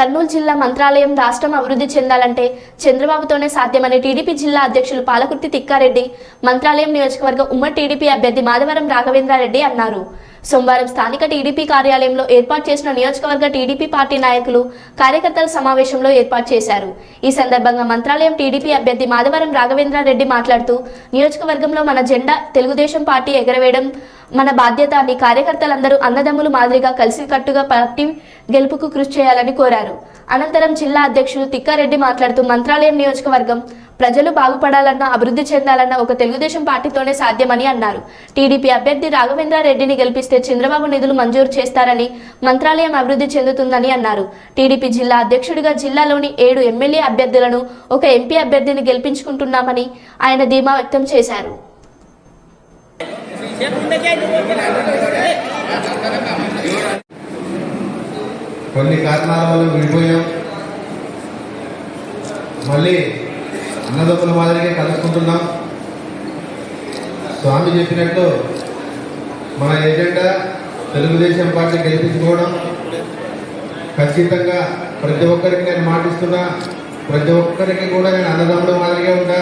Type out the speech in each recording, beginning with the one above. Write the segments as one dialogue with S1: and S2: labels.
S1: కర్నూలు జిల్లా మంత్రాలయం రాష్ట్రం అభివృద్ధి చెందాలంటే చంద్రబాబుతోనే సాధ్యమని టీడీపీ జిల్లా అధ్యక్షులు పాలకుర్తి తిక్కారెడ్డి మంత్రాలయం నియోజకవర్గ ఉమ్మడి టీడీపీ అభ్యర్థి మాధవరం రాఘవేంద్రారెడ్డి అన్నారు. సోమవారం స్థానిక టీడీపీ కార్యాలయంలో ఏర్పాటు చేసిన నియోజకవర్గ టీడీపీ పార్టీ నాయకులు కార్యకర్తల సమావేశంలో ఏర్పాటు చేశారు. ఈ సందర్భంగా మంత్రాలయం టీడీపీ అభ్యర్థి మాధవరం రాఘవేంద్రారెడ్డి మాట్లాడుతూ నియోజకవర్గంలో మన జెండా తెలుగుదేశం పార్టీ ఎగరవేయడం మన బాధ్యత అని కార్యకర్తలందరూ అన్నదమ్ములు మాదిరిగా కలిసికట్టుగా పార్టీ గెలుపుకు కృషి చేయాలని కోరారు. అనంతరం జిల్లా అధ్యక్షులు తిక్కారెడ్డి మాట్లాడుతూ మంత్రాలయం నియోజకవర్గం ప్రజలు బాగుపడాలన్నా అభివృద్ధి చెందాలన్నా ఒక తెలుగుదేశం పార్టీతోనే సాధ్యమని అన్నారు. టీడీపీ అభ్యర్థి రాఘవేంద్రారెడ్డిని గెలిపిస్తే చంద్రబాబు నిధులు మంజూరు చేస్తారని మంత్రాలయం అభివృద్ధి చెందుతుందని అన్నారు. టీడీపీ జిల్లా అధ్యక్షుడిగా జిల్లాలోని ఏడు ఎమ్మెల్యే అభ్యర్థులను ఒక ఎంపీ అభ్యర్థిని గెలిపించుకుంటున్నామని ఆయన ధీమా వ్యక్తం చేశారు.
S2: కొన్ని కారణాల వల్ల విడిపోయాం. మళ్ళీ అన్నదమ్ముల మాదిరిగా కలుసుకుంటున్నాం. స్వామి చెప్పినట్టు మన ఎజెండా తెలుగుదేశం పార్టీ గెలిపించుకోవడం. ఖచ్చితంగా ప్రతి ఒక్కరికి నేను మాటిస్తున్నా. ప్రతి ఒక్కరికి కూడా నేను అన్నదమ్ముల మాదిరిగా ఉంటా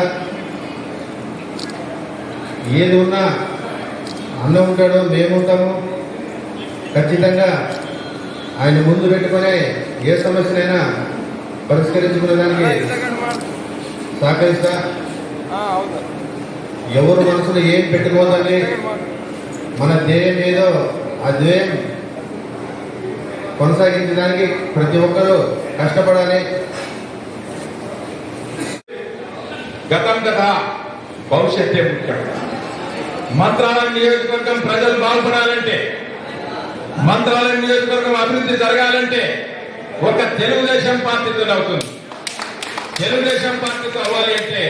S2: ఏది ఉన్నా అన్న ఉంటాడు మేము ఉంటాము. ఖచ్చితంగా ఆయన ముందు పెట్టుకొని ఏ సమస్యనైనా పరిష్కరించుకునే దానికి సహకరిస్తా? ఎవరు మనసులో ఏం పెట్టుకోవద్దని మన ధ్యేయం ఏదో ఆ ధ్యేయం కొనసాగించడానికి ప్రతి ఒక్కరూ కష్టపడాలి.
S3: గతం కదా భవిష్యత్తే ముఖ్యం. మంత్రాలయం నియోజకవర్గం ప్రజలు బాగుపడాలంటే మంత్రాలయం నియోజకవర్గం అభివృద్ధి జరగాలంటే ఒక తెలుగుదేశం పార్టీతో అవుతుంది. తెలుగుదేశం పార్టీతో అవ్వాలి అంటే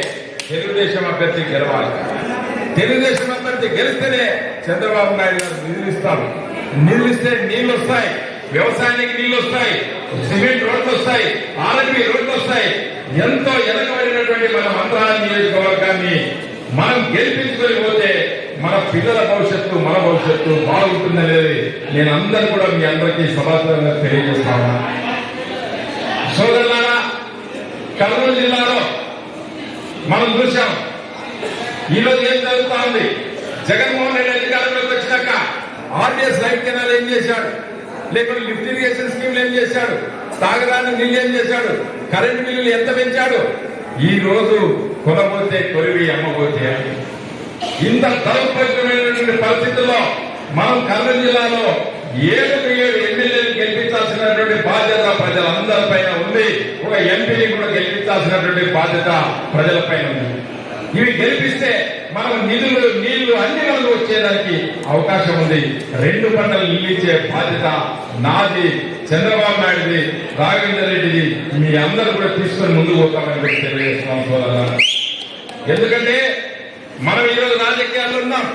S3: తెలుగుదేశం అభ్యర్థి గెలవాలి. తెలుగుదేశం అభ్యర్థి గెలిస్తేనే చంద్రబాబు నాయుడు గారు నిధులు ఇస్తారు. నిధులు ఇస్తే నీళ్ళు వస్తాయి. వ్యవసాయానికి నీళ్ళు వస్తాయి. సిమెంట్ రోడ్లు వస్తాయి. ఆర్ఎంపీ రోడ్లు వస్తాయి. ఎంతో వెనకబడినటువంటి మన మంత్రాల నియోజకవర్గాన్ని మనం గెలిపించుకొని పోతే మన పిల్లల భవిష్యత్తు మన భవిష్యత్తు బాగుంటుందనేది నేను అందరూ కూడా మీ అందరికీ సమాచారంగా తెలియజేస్తాను సోదరు కర్నూలు జిల్లాలో మనం చూశాం. ఈరోజు ఏం జరుగుతా ఉంది? జగన్మోహన్ రెడ్డి అధికారంలోకి వచ్చినాక ఆర్టీఎస్ లైట్ కెనాల్ ఏం చేశాడు? లేకుంటే లిఫ్ట్ ఇరిగేషన్ స్కీమ్లు ఏం చేశాడు? తాగరాని నీళ్ళు ఏం చేశాడు? కరెంటు బిల్లులు ఎంత పెంచాడు? ఈ రోజు కొనబోతే కొరివి అమ్మబోతే అని. ఇంత దౌర్భాగ్యమైనటువంటి పరిస్థితుల్లో మనం కర్నూలు జిల్లాలో ఏడు ఏడు ఎమ్మెల్యేలు గెలిపించాల్సినటువంటి బాధ్యత ప్రజలందరిపైన ఒక ఎంపీని కూడా గెలిపించాల్సినటువంటి బాధ్యత ప్రజలపైన ఉంది. ఇవి గెలిపిస్తే మనం నిధులు నీళ్ళు అన్ని మనకు వచ్చేదానికి అవకాశం ఉంది. రెండు పంటలు నిలిచే బాధ్యత నాది చంద్రబాబు నాయుడుది రాఘవేందర్ రెడ్డిది. మీ అందరూ కూడా తీసుకొని ముందుకు పోతామని తెలియజేస్తున్నాం ఎందుకంటే మనం ఈరోజు రాజకీయాల్లో ఉన్నాం.